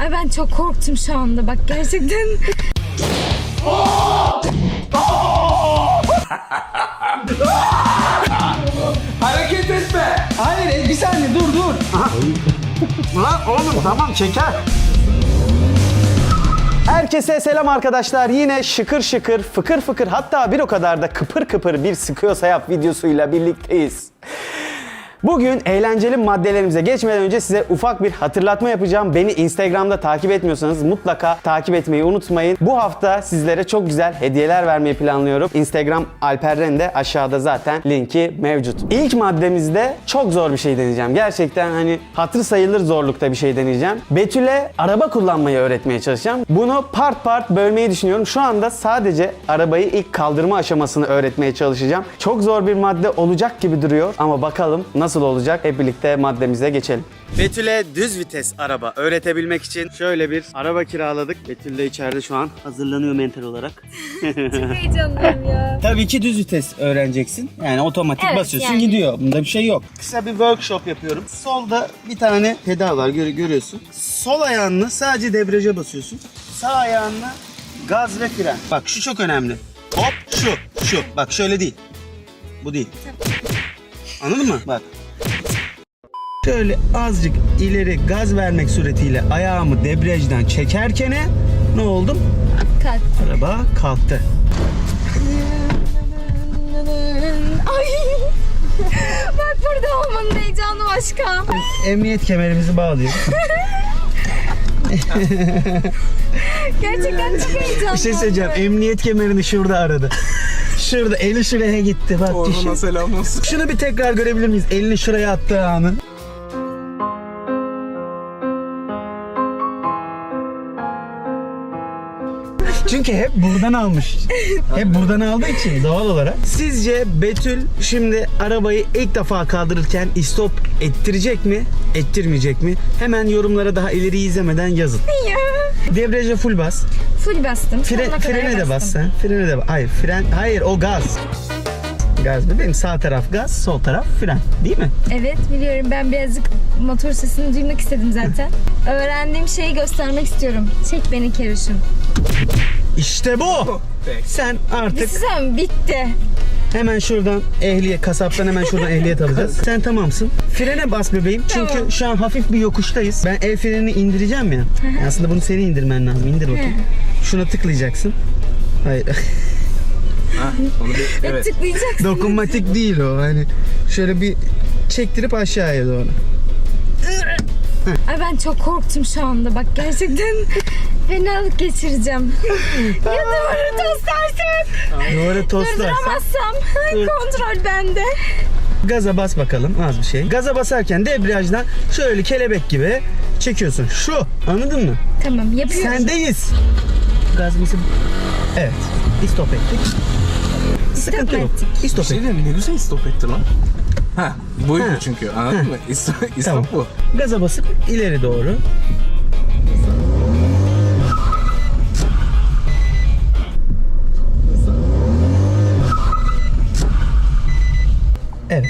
Ay ben çok korktum şu anda bak gerçekten. Hareket etme. Hayır bir saniye dur dur. Lan oğlum tamam çeker. Herkese selam arkadaşlar. Yine şıkır şıkır, fıkır fıkır hatta bir o kadar da kıpır kıpır bir sıkıyorsa yap videosuyla birlikteyiz. Bugün eğlenceli maddelerimize geçmeden önce size ufak bir hatırlatma yapacağım. Beni Instagram'da takip etmiyorsanız mutlaka takip etmeyi unutmayın. Bu hafta sizlere çok güzel hediyeler vermeyi planlıyorum. Instagram Alperren de aşağıda zaten linki mevcut. İlk maddemizde çok zor bir şey deneyeceğim. Gerçekten hani hatır sayılır zorlukta bir şey deneyeceğim. Betül'e araba kullanmayı öğretmeye çalışacağım. Bunu part part bölmeyi düşünüyorum. Şu anda sadece arabayı ilk kaldırma aşamasını öğretmeye çalışacağım. Çok zor bir madde olacak gibi duruyor ama bakalım nasıl olacak. Hep birlikte maddemize geçelim. Betül'e düz vites araba öğretebilmek için şöyle bir araba kiraladık. Betül de içeride şu an hazırlanıyor mental olarak. Heyecanlıyım ya. Tabii ki düz vites öğreneceksin. Yani otomatik Evet, basıyorsun yani. gidiyor. Bunda bir şey yok. Kısa bir workshop yapıyorum. Solda bir tane pedal var gör- görüyorsun. Sol ayağınla sadece debriyaja basıyorsun. Sağ ayağınla gaz ve fren. Bak şu çok önemli. Hop şu şu. Bak şöyle değil. Bu değil. Anladın mı? Bak. Şöyle azıcık ileri gaz vermek suretiyle ayağımı debriyajdan çekerken ne oldum? Kalk. Araba kalktı. Ay. Bak burada olmanın heyecanı başka. Emniyet kemerimizi bağlıyoruz. Gerçekten çok heyecanlı. Bir şey söyleyeceğim. Emniyet kemerini şurada aradı. Şurada eli şuraya gitti. Bak düşün. Orhun'a selam olsun. Şunu bir tekrar görebilir miyiz? Elini şuraya attığı anı. Çünkü hep buradan almış. Hep buradan aldığı için doğal olarak. Sizce Betül şimdi arabayı ilk defa kaldırırken istop ettirecek mi? Ettirmeyecek mi? Hemen yorumlara daha ileri izlemeden yazın. Ya. Debriyaja full bas. Full bastım. Fre, Sonuna kadar frene de bas bastım. sen. Frene de bas. Hayır fren. Hayır o gaz. Gaz bebeğim. Sağ taraf gaz, sol taraf fren. Değil mi? Evet biliyorum ben birazcık motor sesini duymak istedim zaten. Öğrendiğim şeyi göstermek istiyorum. Çek beni keruşum. İşte bu. Sen artık Sizem bitti. hemen şuradan ehliyet, kasaptan hemen şuradan ehliyet alacağız. Sen tamamsın. Frene bas bebeğim. Çünkü Tamam. şu an hafif bir yokuştayız. Ben el frenini indireceğim ya. Aslında bunu seni indirmen lazım. İndir bakayım. Şuna tıklayacaksın. Hayır. Ha, onu bir, evet. Tıklayacaksın. Dokunmatik değil o. Hani şöyle bir çektirip aşağıya doğru. Ay ben çok korktum şu anda bak gerçekten fenalık geçireceğim. ya duvarı toslarsak Duvara toslarsan durduramazsam Dur. kontrol bende. gaza bas bakalım az bir şey. Gaza basarken debriyajdan şöyle kelebek gibi çekiyorsun. Şu anladın mı? Tamam yapıyorum. Sendeyiz. Gaz mısın? Evet. İstop ettik. Sıkıntı yok. ettik. İstop Bir şey ettik. diyeyim ne güzel stop etti lan. Ha buydu Ha. çünkü anladın mı? İstop Tamam. bu. Gaza basıp ileri doğru. Evet.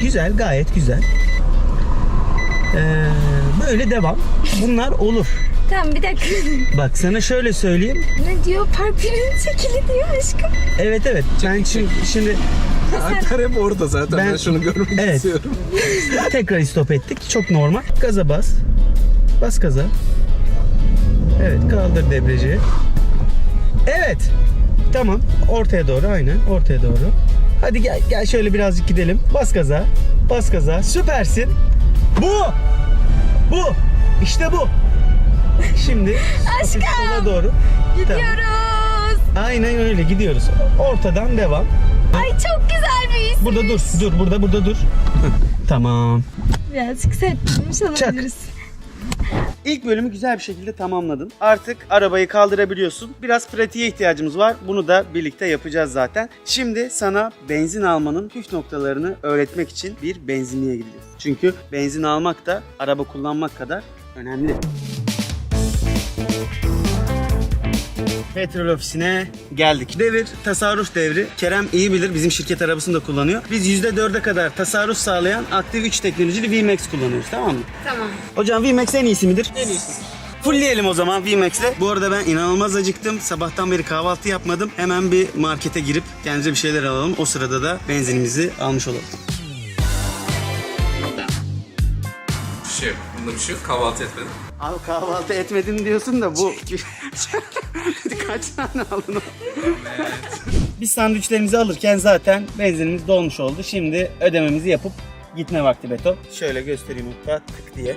Güzel, gayet güzel. Ee, böyle devam. Bunlar olur. Tamam bir dakika. Bak sana şöyle söyleyeyim. ne diyor? Parpirin çekili diyor aşkım. Evet evet. Ben şimdi, şimdi Alper hep orada zaten ben, Ben- şunu görmek Evet. istiyorum. tekrar istop ettik. Çok normal. Gaza bas. Bas gaza. Evet kaldır debriyajı. Evet. Tamam. Ortaya doğru aynen. Ortaya doğru. Hadi gel gel şöyle birazcık gidelim. Bas gaza. Bas gaza. Süpersin. Bu. Bu. İşte bu. Şimdi hafif sola doğru. Gidiyoruz. Aynen öyle gidiyoruz. Ortadan devam. Ay çok güzel bir his. Burada dur. Dur burada burada dur. Tamam. Birazcık sertlemiş olabiliriz. İlk bölümü güzel bir şekilde tamamladın. Artık arabayı kaldırabiliyorsun. Biraz pratiğe ihtiyacımız var. Bunu da birlikte yapacağız zaten. Şimdi sana benzin almanın püf noktalarını öğretmek için bir benzinliğe gideceğiz. Çünkü benzin almak da araba kullanmak kadar önemli. Petrol ofisine geldik. Devir tasarruf devri. Kerem iyi bilir bizim şirket arabasını da kullanıyor. Biz %4'e kadar tasarruf sağlayan aktif 3 teknolojili VMAX kullanıyoruz tamam mı? Tamam. Hocam VMAX en iyisi midir? En iyisi. Fullleyelim o zaman VMAX'le. Bu arada ben inanılmaz acıktım. Sabahtan beri kahvaltı yapmadım. Hemen bir markete girip kendimize bir şeyler alalım. O sırada da benzinimizi almış olalım. Bunda bir şey yok. Kahvaltı etmedim. Abi kahvaltı etmedim diyorsun da bu... Kaç tane aldın? Biz sandviçlerimizi alırken zaten benzinimiz dolmuş oldu. Şimdi ödememizi yapıp gitme vakti Beto. Şöyle göstereyim hatta tık diye.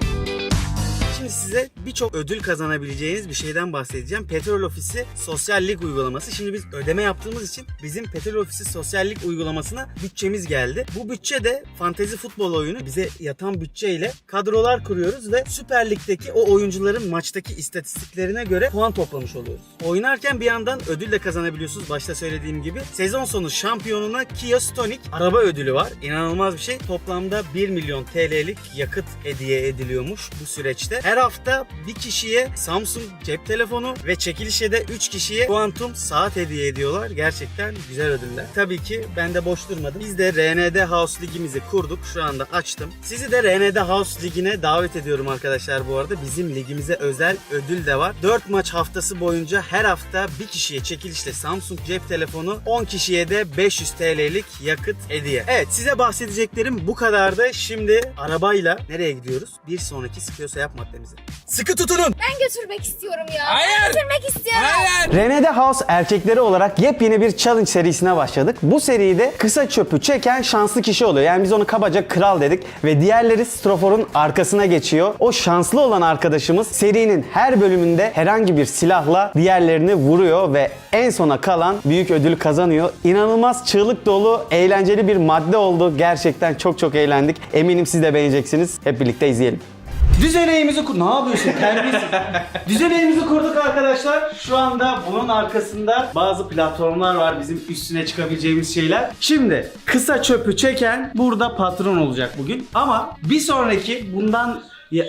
Şimdi size birçok ödül kazanabileceğiniz bir şeyden bahsedeceğim. Petrol Ofisi Sosyallik uygulaması. Şimdi biz ödeme yaptığımız için bizim Petrol Ofisi Sosyallik uygulamasına bütçemiz geldi. Bu bütçe de fantezi futbol oyunu. Bize yatan bütçeyle kadrolar kuruyoruz ve Süper Lig'deki o oyuncuların maçtaki istatistiklerine göre puan toplamış oluyoruz. Oynarken bir yandan ödül de kazanabiliyorsunuz. Başta söylediğim gibi. Sezon sonu şampiyonuna Kia Stonic araba ödülü var. İnanılmaz bir şey. Toplamda 1 milyon TL'lik yakıt hediye ediliyormuş bu süreçte. Her hafta bir kişiye Samsung cep telefonu ve çekilişe de 3 kişiye Quantum saat hediye ediyorlar. Gerçekten güzel ödüller. Tabii ki ben de boş durmadım. Biz de RND House ligimizi kurduk. Şu anda açtım. Sizi de RND House ligine davet ediyorum arkadaşlar bu arada. Bizim ligimize özel ödül de var. 4 maç haftası boyunca her hafta bir kişiye çekilişle Samsung cep telefonu 10 kişiye de 500 TL'lik yakıt hediye. Evet size bahsedeceklerim bu kadardı. Şimdi arabayla nereye gidiyoruz? Bir sonraki sıkıyorsa yap maddemize. Sıkı tutunun! Ben götürmek istiyorum ya. Hayır. Ben götürmek istiyorum. Hayır. Renede House erkekleri olarak yepyeni bir challenge serisine başladık. Bu seride kısa çöpü çeken şanslı kişi oluyor. Yani biz onu kabaca kral dedik ve diğerleri stroforun arkasına geçiyor. O şanslı olan arkadaşımız serinin her bölümünde herhangi bir silahla diğerlerini vuruyor ve en sona kalan büyük ödül kazanıyor. İnanılmaz çığlık dolu, eğlenceli bir madde oldu. Gerçekten çok çok eğlendik. Eminim siz de beğeneceksiniz. Hep birlikte izleyelim. Düzeneğimizi kur... Ne yapıyorsun terbiyesiz? Düzeneğimizi kurduk arkadaşlar. Şu anda bunun arkasında bazı platformlar var bizim üstüne çıkabileceğimiz şeyler. Şimdi kısa çöpü çeken burada patron olacak bugün. Ama bir sonraki bundan... Ya...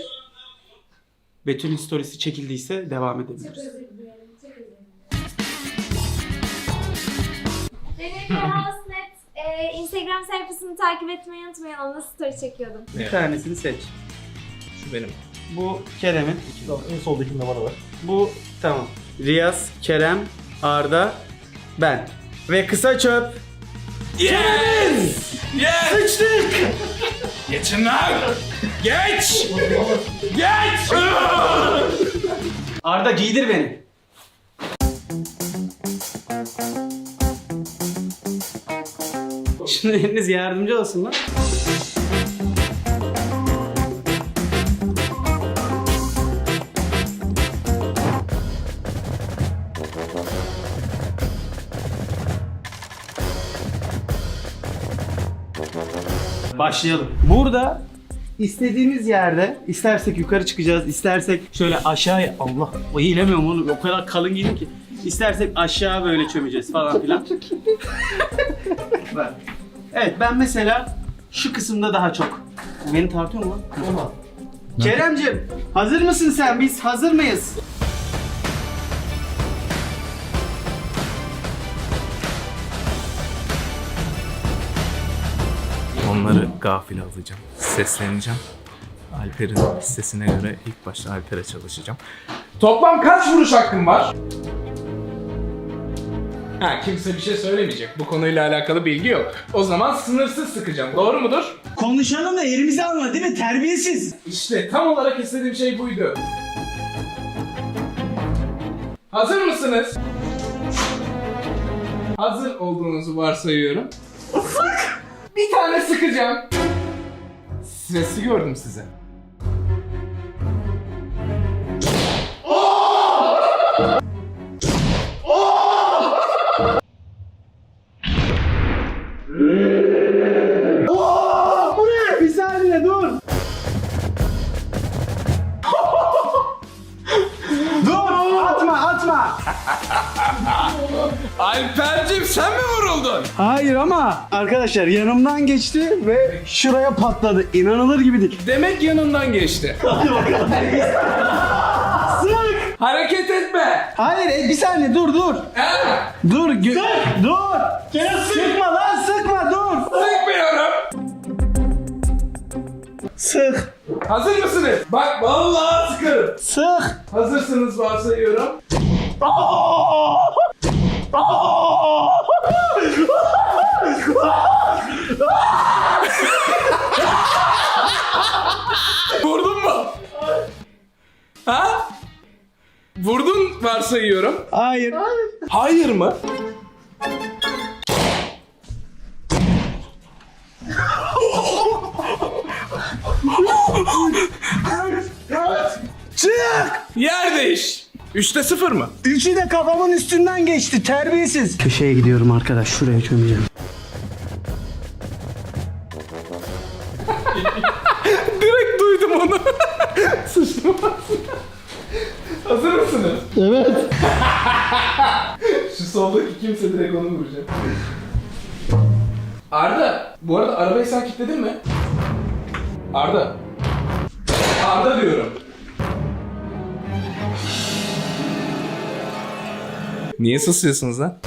Betül'ün storiesi çekildiyse devam edebiliriz. Renee Hasnet e, Instagram sayfasını takip etmeyi unutmayın. Onunla story çekiyordum. Bir tanesini seç. Benim. Bu Kerem'in. En soldaki numara var. Bu tamam. Riyaz, Kerem, Arda, ben. Ve kısa çöp. Yes! Yes! Sıçtık! Geçin lan! Geç! Geç! Arda giydir beni. Şimdi eliniz yardımcı olsun lan. Başlayalım. Burada istediğimiz yerde istersek yukarı çıkacağız, istersek şöyle aşağıya Allah o eğilemiyorum oğlum o kadar kalın giydim ki. İstersek aşağı böyle çömeceğiz falan filan. Evet ben mesela şu kısımda daha çok. Beni tartıyor mu lan? Tamam. Keremcim hazır mısın sen? Biz hazır mıyız? Onları gafil alacağım. Sesleneceğim. Alper'in sesine göre ilk başta Alper'e çalışacağım. Toplam kaç vuruş hakkım var? Ha kimse bir şey söylemeyecek. Bu konuyla alakalı bilgi yok. O zaman sınırsız sıkacağım. Doğru mudur? Konuşalım da yerimizi alma değil mi? Terbiyesiz. İşte tam olarak istediğim şey buydu. Hazır mısınız? Hazır olduğunuzu varsayıyorum. Bir tane sıkacağım. Stresi gördüm size. Bir saniye dur. dur atma atma. Alper'cim sen mi vuruldun? Hayır ama arkadaşlar yanımdan geçti ve şuraya patladı. İnanılır gibi değil. Demek yanından geçti. Sık. Hareket etme. Hayır e, bir saniye dur dur. Dur. gö- Dur. Sıkma lan sıkma dur. Sıkmıyorum. Sık. Hazır mısınız? Bak vallahi sıkarım. Sık. Hazırsınız varsayıyorum. Vurdun mu? Ha? Vurdun varsayıyorum. Hayır. Hayır mı? Üçte sıfır mı? Üçü de kafamın üstünden geçti terbiyesiz. Köşeye gidiyorum arkadaş şuraya çömeceğim. Direkt duydum onu. Sıçtım Hazır mısınız? Evet. Şu soldaki kimse direkt onu vuracak. Arda, bu arada arabayı sen kilitledin mi? Arda. Arda diyorum. Niye susuyorsunuz lan?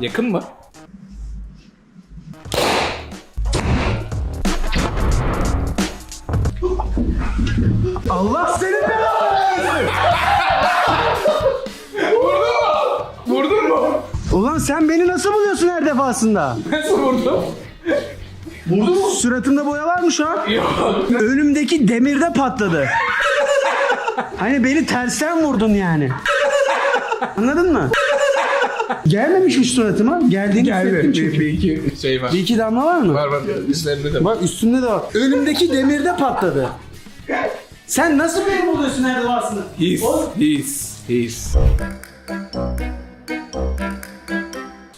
Yakın mı? Allah seni belanı. Ulan sen beni nasıl buluyorsun her defasında? Nasıl vurdum? Vurdun mu? Suratında boya var mı şu an? Yok. Önümdeki demirde patladı. hani beni tersten vurdun yani. Anladın mı? Gelmemiş hiç suratıma. Geldiğini hissettim Bir, çünkü. bir iki şey var. Bir iki damla var mı? Var var. Üstlerinde de var. Bak üstünde de var. Önümdeki demirde patladı. Sen nasıl beni buluyorsun her defasında? His, Oğlum, his, his.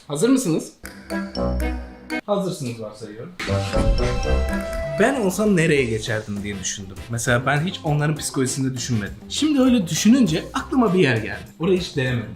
Hazır mısınız? Hazırsınız varsayıyorum. Ben olsam nereye geçerdim diye düşündüm. Mesela ben hiç onların psikolojisinde düşünmedim. Şimdi öyle düşününce aklıma bir yer geldi. Orayı hiç denemedim.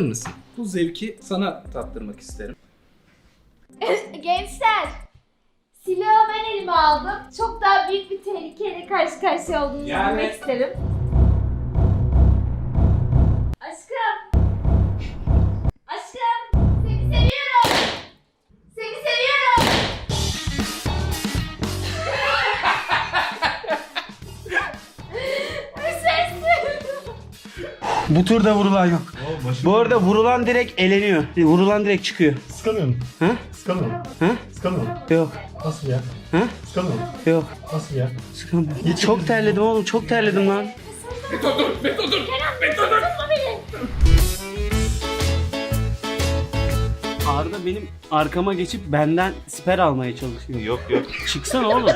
Gelir misin? Bu zevki sana tattırmak isterim. Gençler. Silahı ben elime aldım. Çok daha büyük bir tehlikeyle karşı karşıya olduğunu Yani- bilmek isterim. Aşkım. Bu turda vurulan yok. Bu arada vurulan direkt eleniyor. Vurulan direkt çıkıyor. Sıkamıyor musun? Ha? Sıkamıyor musun? Ha? Sıkamıyor musun? Yok. Nasıl ya? Ha? Sıkamıyor musun? Yok. Nasıl ya? Sıkamıyorum. Çok terledim oğlum. Çok terledim lan. Beto dur, Beto dur, Beto dur. Arda benim arkama geçip benden siper almaya çalışıyor. Yok yok. Çıksana oğlum.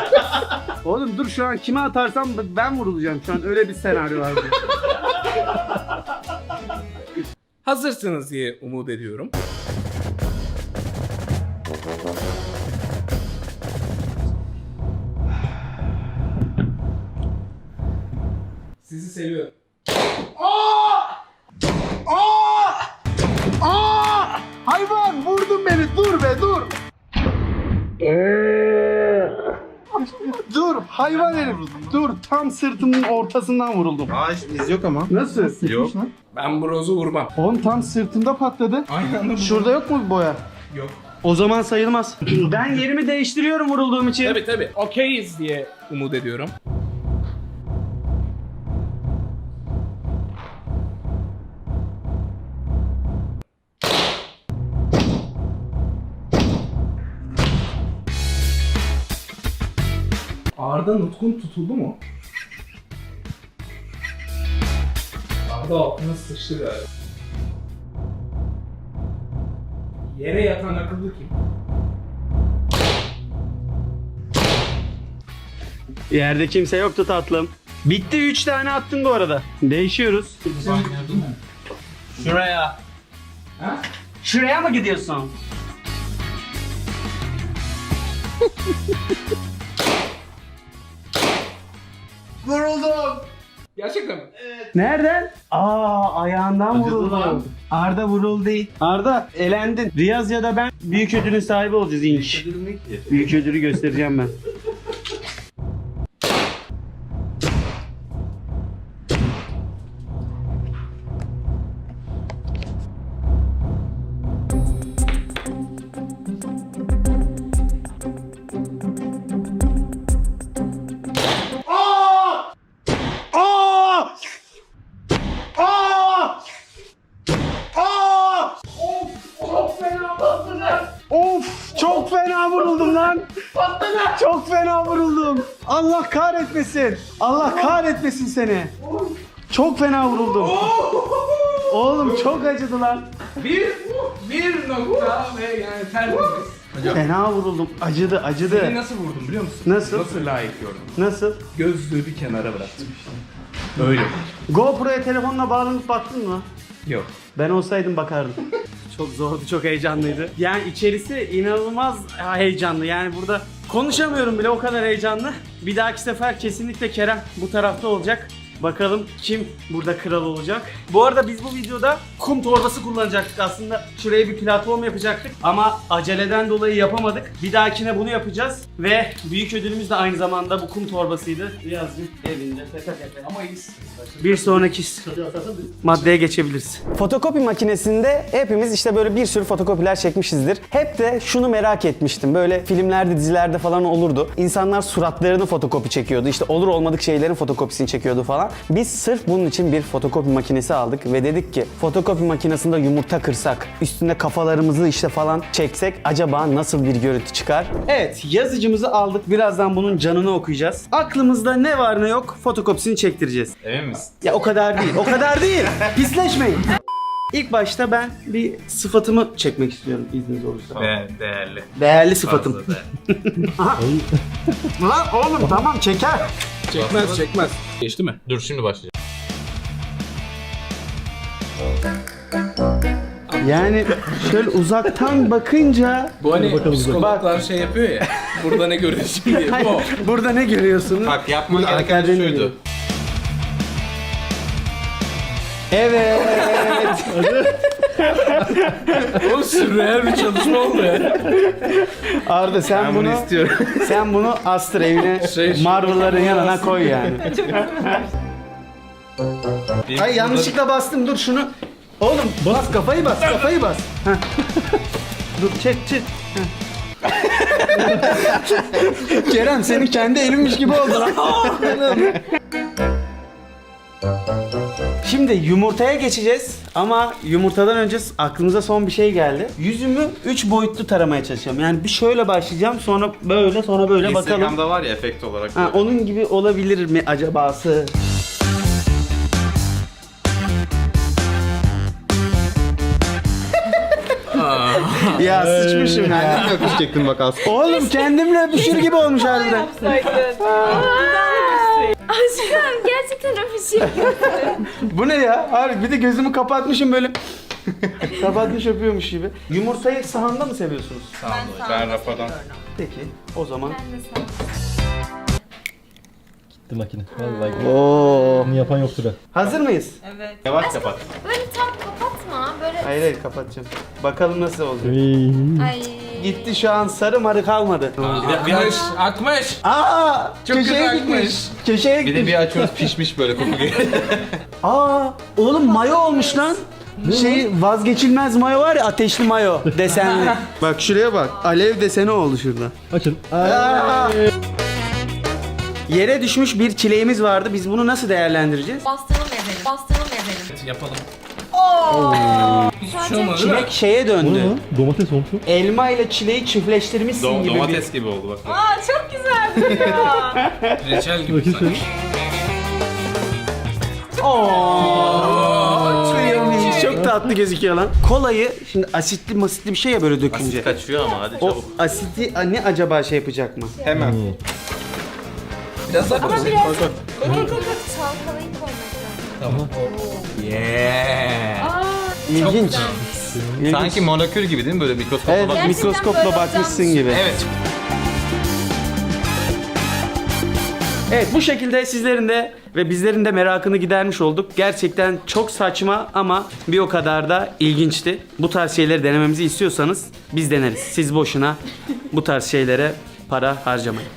oğlum dur şu an kime atarsam ben vurulacağım şu an. Öyle bir senaryo var. Hazırsınız diye umut ediyorum. Sizi seviyorum. Hayvan vurdun beni. Dur be dur. Dur hayvan herif. Dur tam sırtımın ortasından vuruldum. Aa iz yok ama. Nasıl? Yok. Ben bu rozu vurmam. Oğlum tam sırtımda patladı. Aynı anda Şurada yok mu bir boya? Yok. O zaman sayılmaz. ben yerimi değiştiriyorum vurulduğum için. Tabi tabi. Okeyiz diye umut ediyorum. Arda Nutkun tutuldu mu? Arda altına sıçtı galiba. Yere yatan akıllı kim? Yerde kimse yoktu tatlım. Bitti 3 tane attın bu arada. Değişiyoruz. Şuraya. Şuraya mı gidiyorsun? Gerçekten mi? Nereden? Aa ayağından Acıdı vuruldu. lan. Arda vuruldu. Arda elendin. Riyaz ya da ben büyük ödülün sahibi olacağız inş. Büyük ödülü göstereceğim ben. Çok fena vuruldum. Oğlum çok acıdı lan. Bir, bir nokta ve yani tertemiz. Fena vuruldum. Acıdı acıdı. Seni nasıl vurdum biliyor musun? Nasıl? Nasıl layık gördüm. Nasıl? Gözlüğü bir kenara bıraktım. Öyle. GoPro'ya telefonla bağlanıp baktın mı? Yok. Ben olsaydım bakardım. çok zordu, çok heyecanlıydı. Yani içerisi inanılmaz heyecanlı. Yani burada konuşamıyorum bile o kadar heyecanlı. Bir dahaki sefer kesinlikle Kerem bu tarafta olacak. Bakalım kim burada kral olacak. Bu arada biz bu videoda kum torbası kullanacaktık aslında. Şuraya bir platform yapacaktık ama aceleden dolayı yapamadık. Bir dahakine bunu yapacağız ve büyük ödülümüz de aynı zamanda bu kum torbasıydı. Birazcık evinde. Ama iyisin. Bir sonraki maddeye geçebiliriz. Fotokopi makinesinde hepimiz işte böyle bir sürü fotokopiler çekmişizdir. Hep de şunu merak etmiştim. Böyle filmlerde, dizilerde falan olurdu. İnsanlar suratlarını fotokopi çekiyordu. İşte olur olmadık şeylerin fotokopisini çekiyordu falan. Biz sırf bunun için bir fotokopi makinesi aldık ve dedik ki fotokopi makinesinde yumurta kırsak, üstünde kafalarımızı işte falan çeksek acaba nasıl bir görüntü çıkar? Evet, yazıcımızı aldık. Birazdan bunun canını okuyacağız. Aklımızda ne var ne yok fotokopisini çektireceğiz. Emin misin? Ya o kadar değil. O kadar değil. Pisleşmeyin. İlk başta ben bir sıfatımı çekmek istiyorum izniniz olursa. Ve değerli. Değerli sıfatım. Fazla değerli. Lan oğlum tamam çeker. Çekmez çekmez. Geçti mi? Dur şimdi başlayacağım. Yani şöyle uzaktan bakınca Bu hani psikologlar şey yapıyor ya. Burada ne görüyorsun diye. Bu. o. burada ne görüyorsunuz? Bak yapman gereken arkadan şuydu. Evet. Oğlum sürreel bir çalışma oldu ya. Arda sen Ben bunu, bunu istiyorum. sen bunu astır evine Şey, şu- Marvel'ların yanına koy yani. Ay yanlışlıkla bastım dur şunu. Oğlum bas kafayı bas kafayı bas. Heh. dur çek çek. Heh. Kerem senin kendi elinmiş gibi oldu lan. Şimdi yumurtaya geçeceğiz ama yumurtadan önce aklımıza son bir şey geldi. Yüzümü 3 boyutlu taramaya çalışacağım. Yani bir şöyle başlayacağım sonra böyle sonra böyle bakalım. Instagram'da var ya efekt olarak. Ha, onun gibi olabilir mi acabası? ya sıçmışım ya. Kendimle öpüşecektin bak aslında. Oğlum kendimle öpüşür gibi olmuş harbiden. Aşkım gerçekten öpüşeyim. Bu ne ya? Harbi bir de gözümü kapatmışım böyle. Kapatmış öpüyormuş gibi. Yumurtayı sahanda mı seviyorsunuz? Ben rafadan. Peki o zaman. Gitti makine. Vallahi Oo. bunu yapan yoktur ha. Hazır mıyız? Yavaş kapat. Böyle tam Hayır hayır kapatacağım. Bakalım nasıl olacak. Ay. Gitti şu an sarı marı kalmadı. Akmış, akmış. Aa! Çok köşeye güzel gitmiş. akmış. Köşeye Bir gitmiş. de bir açıyoruz pişmiş böyle koku geliyor. Aa! Oğlum mayo olmuş lan. Şey vazgeçilmez mayo var ya ateşli mayo desenli. bak şuraya bak. Alev deseni oldu şurada. Açın. Aa! Yere düşmüş bir çileğimiz vardı. Biz bunu nasıl değerlendireceğiz? Bastıralım ezelim. Bastıralım ezelim. Yapalım. Şu şey olmadı değil mi? Çilek şeye O döndü. lan? Domates olmuş. Elma ile çileği çiftleştirmişsin gibi Domates gibi oldu bak. Aa çok güzel duruyor. Reçel gibi Bakayım sanki. bir... Oo! Çok tatlı gözüküyor lan. Kolayı şimdi asitli masitli bir şey ya böyle dökünce. Kaçıyor ama hadi O çabuk. asiti ne acaba şey yapacak mı? Hemen. Biraz daha Ama koy. biraz... Koy, koy. Evet çalkalayıp koymak lazım. Yeah. Aa, İlginç. İlginç. Sanki molekül gibi değil mi böyle mikroskopla Evet bak. Gerçekten mikroskopla böyle bakmışsın gibi. Evet. Evet bu şekilde sizlerin de ve bizlerin de merakını gidermiş olduk. Gerçekten çok saçma ama bir o kadar da ilginçti. Bu tarz şeyleri denememizi istiyorsanız biz deneriz. Siz boşuna bu tarz şeylere para harcamayın.